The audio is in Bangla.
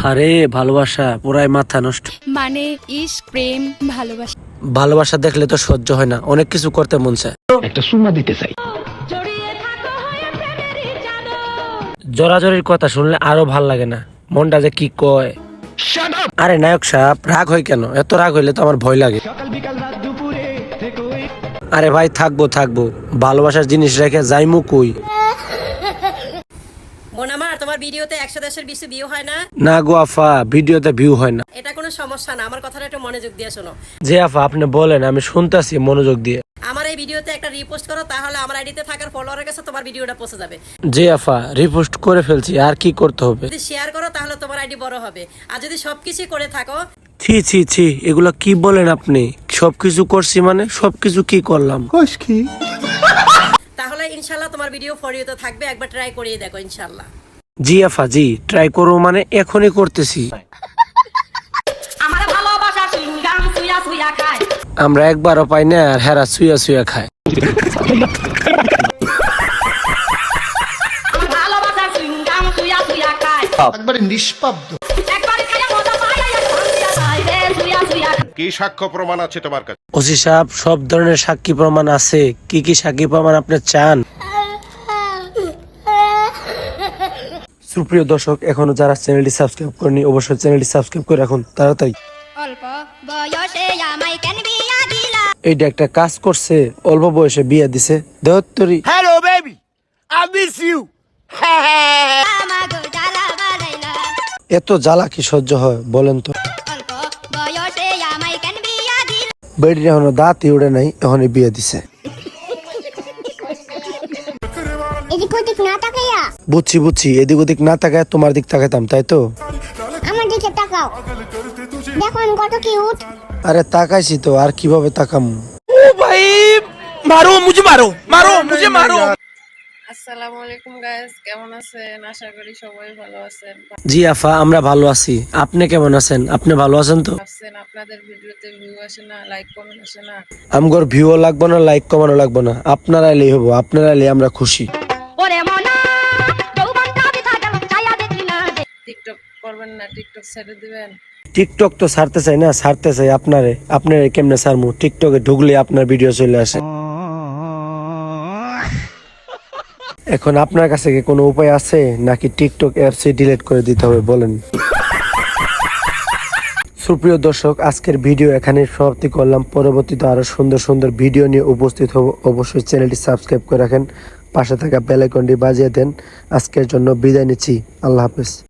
আহারে ভালোবাসা পুরাই মাথা নষ্ট। মানে ইস প্রেম ভালোবাসা। ভালোবাসা দেখলে তো সহ্য হয় না অনেক কিছু করতে মন চায়। একটা সুমা দিতে চাই। জোরাজোরির কথা শুনলে আরও ভালো লাগে না মনটা যে কি কয়। আরে নায়ক সাহেব রাগ হয় কেন? এত রাগ হইলে তো আমার ভয় লাগে। সকাল বিকাল রাত দুপুরে থেকো আরে ভাই থাকব থাকব। ভালোবাসার জিনিস রেখে যাইমু কই? বোন আমার তোমার ভিডিওতে একশো দেশের বেশি ভিউ হয় না? না গো আফা ভিডিওতে ভিউ হয় না। এটা কোনো সমস্যা না আমার কথাটা একটু মনোযোগ দিয়ে শোনো। যে আফা আপনি বলেন আমি শুনতেছি মনোযোগ দিয়ে। আমার এই ভিডিওতে একটা রিপোস্ট করো তাহলে আমার আইডিতে থাকার ফলোয়ারের কাছে তোমার ভিডিওটা পৌঁছে যাবে। যে আফা রিপোস্ট করে ফেলছি আর কি করতে হবে? যদি শেয়ার করো তাহলে তোমার আইডি বড় হবে। আর যদি সবকিছু করে থাকো ছি ছি ছি এগুলা কি বলেন আপনি? সবকিছু করছি মানে সবকিছু কি করলাম? তাহলে ইনশাল্লাহ তোমার ভিডিও ফরিওতে থাকবে একবার ট্রাই করিয়ে দেখো ইনশাল্লাহ। জি আফা জি ট্রাই করব মানে এখনই করতেছি। আমার একবারও পাই না আর হেরা শুয়া শুয়া খায়। আমার ভালোবাসা সুইয়া সুইয়া খায়। একবারে নিষ্পাব্দ কি সাক্ষ্য প্রমাণ আছে তোমার কাছে? ওসি সাহেব সব ধরনের সাক্ষী প্রমাণ আছে। কি কি সাক্ষী প্রমাণ আপনি চান? সুপ্রিয় দর্শক এখনও যারা চ্যানেলটি সাবস্ক্রাইব করেনি অবশ্যই চ্যানেলটি সাবস্ক্রাইব করে রাখুন। তাড়াতাড়ি। অল্প বয়সে আমায় কেন বিয়া দিলা? এইটা একটা কাজ করছে অল্প বয়সে বিয়া দিছে। দেহত্তরি hello baby I miss you আমাগো জ্বালা বাড়াইলা এত জ্বালা কি সহ্য হয় বলেন তো। বেডির এখনও দাঁতই উড়ে নাই এখনই বিয়ে দিছে। এদিক ওদিক না বুঝছি বুঝছি এদিক ওদিক না তাকায় তোমার দিক তাকাতাম তাই তো? আমার দিকে তাকাও। দেখো আমি কত কিউট আরে তাকাইছি তো আর কীভাবে তাকাম? আসসালামু আলাইকুম গাইস কেমন আছেন? আশা করি সবাই ভালো আছেন। জি আফা আমরা ভালো আছি। আপনি কেমন আছেন? আপনি ভালো আছেন তো? আপনাদের ভিডিওতে ভিউ আসে না লাইক কমেন্ট আসে না? আমগর ভিউও লাগবো না লাইক কমানো লাগবো না। আপনারা এলেই হব আপনারা এলে আমরা খুশি। মনা টিকটক করবেন না টিকটক ছেড়ে দিবেন। টিকটক তো ছাড়তে চাই না ছাড়তে চাই আপনারে। আপনারে কেমনে ছাড়মু? টিকটকে ঢুকলে আপনার ভিডিও চলে আসে। এখন আপনার কাছে কি কোনো উপায় আছে? নাকি টিকটক অ্যাপসে ডিলিট করে দিতে হবে? বলেন। সুপ্রিয় দর্শক, আজকের ভিডিও এখানে সমাপ্তি করলাম। পরবর্তীতে আরও সুন্দর সুন্দর ভিডিও নিয়ে উপস্থিত হব। অবশ্যই চ্যানেলটি সাবস্ক্রাইব করে রাখেন। পাশে থাকা বেলাইকনটি বাজিয়ে দেন। আজকের জন্য বিদায় নিচ্ছি। আল্লাহ হাফেজ।